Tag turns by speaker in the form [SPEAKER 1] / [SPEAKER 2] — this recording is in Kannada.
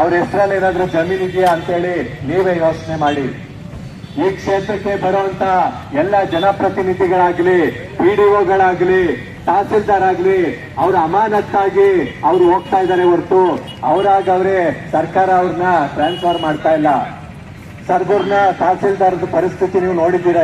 [SPEAKER 1] ಅವ್ರ ಹೆಸರಲ್ಲಿ ಏನಾದ್ರೂ ಜಮೀನು ಇದೆಯಾ ಅಂತೇಳಿ ನೀವೇ ಯೋಚನೆ ಮಾಡಿ. ಈ ಕ್ಷೇತ್ರಕ್ಕೆ ಬರುವಂತ ಎಲ್ಲ ಜನಪ್ರತಿನಿಧಿಗಳಾಗ್ಲಿ ಪಿಡಿಒಗಳಾಗ್ಲಿ ತಹಸೀಲ್ದಾರ್ ಆಗ್ಲಿ ಅವ್ರ ಅಮಾನತ್ತಾಗಿ ಅವ್ರು ಹೋಗ್ತಾ ಇದ್ದಾರೆ ಹೊರತು ಅವರಾಗ ಅವ್ರೆ ಸರ್ಕಾರ ಅವ್ರನ್ನ ಟ್ರಾನ್ಸ್ಫರ್ ಮಾಡ್ತಾ ಇಲ್ಲ. ಸರ್ಗೂರ್ನ ತಹಸೀಲ್ದಾರ್ದ ಪರಿಸ್ಥಿತಿ ನೀವು ನೋಡಿದ್ದೀರಾ?